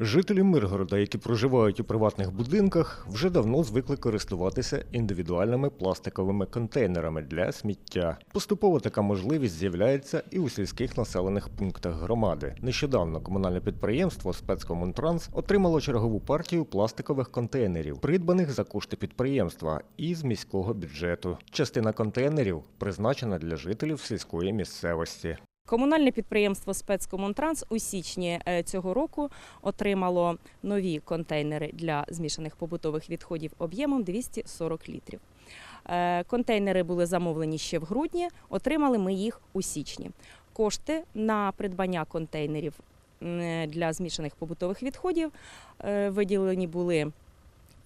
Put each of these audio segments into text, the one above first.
Жителі Миргорода, які проживають у приватних будинках, вже давно звикли користуватися індивідуальними пластиковими контейнерами для сміття. Поступово така можливість з'являється і у сільських населених пунктах громади. Нещодавно комунальне підприємство спецкомунтранс отримало чергову партію пластикових контейнерів, придбаних за кошти підприємства і з міського бюджету. Частина контейнерів призначена для жителів сільської місцевості. Комунальне підприємство спецкомунтранс у січні е, цього року отримало нові контейнери для змішаних побутових відходів об'ємом 240 літрів. Е, Контейнери були замовлені ще в грудні, отримали ми їх у січні. Кошти на придбання контейнерів для змішаних побутових відходів е, виділені були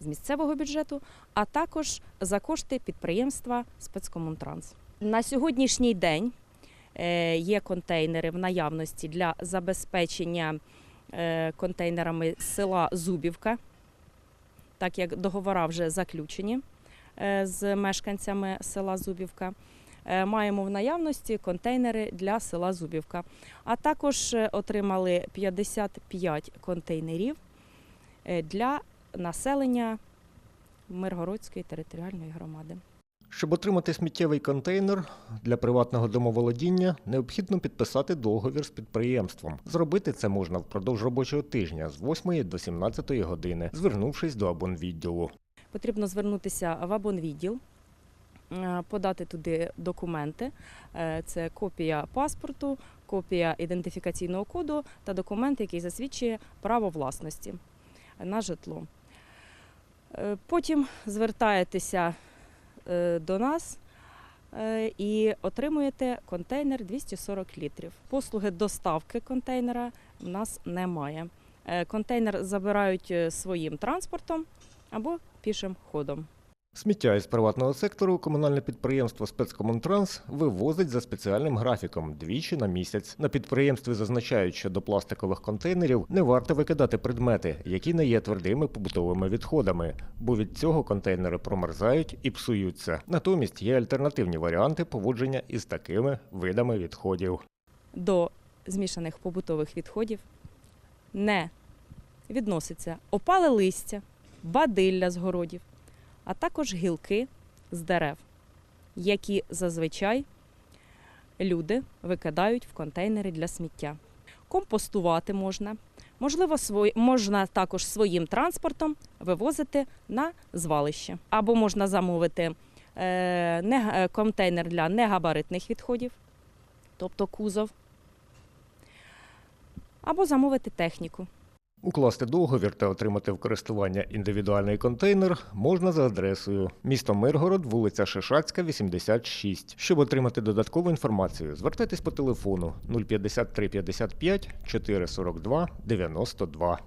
з місцевого бюджету, а також за кошти підприємства спецкомунтранс. На сьогоднішній день е, є контейнери в наявності для забезпечення е, контейнерами села Зубівка, так як договори вже заключені е, з мешканцями села Зубівка. Е, Маємо в наявності контейнери для села Зубівка. А також е, отримали 55 контейнерів е, для населення Миргородської територіальної громади. Щоб отримати сміттєвий контейнер для приватного домоволодіння, необхідно підписати договір з підприємством. Зробити це можна впродовж робочого тижня з 8 до 17 години, звернувшись до абонвідділу. Потрібно звернутися в абонвідділ, е, подати туди документи. Е, Це копія паспорту, копія ідентифікаційного коду та документ, який засвідчує право власності на житло. Е, Потім звертаєтеся до нас е, і отримуєте контейнер 240 літрів. Послуги доставки контейнера в нас немає. Е, Контейнер забирають е, своїм транспортом або пішим ходом. Сміття із приватного сектору комунальне підприємство спецкомунтранс вивозить за спеціальним графіком двічі на місяць. На підприємстві зазначають, що до пластикових контейнерів не варто викидати предмети, які не є твердими побутовими відходами, бо від цього контейнери промерзають і псуються. Натомість є альтернативні варіанти поводження із такими видами відходів. До змішаних побутових відходів не відноситься опале листя, бадилля з городів, а також гілки з дерев, які зазвичай люди викидають в контейнери для сміття. Компостувати можна. Можливо, свої, можна також своїм транспортом вивозити на звалище. Або можна замовити е, не, е, контейнер для негабаритних відходів, тобто кузов, або замовити техніку. Укласти договір та отримати в користування індивідуальний контейнер можна за адресою місто Миргород, вулиця Шишацька, 86. Щоб отримати додаткову інформацію, звертайтесь по телефону 053 55 442 92.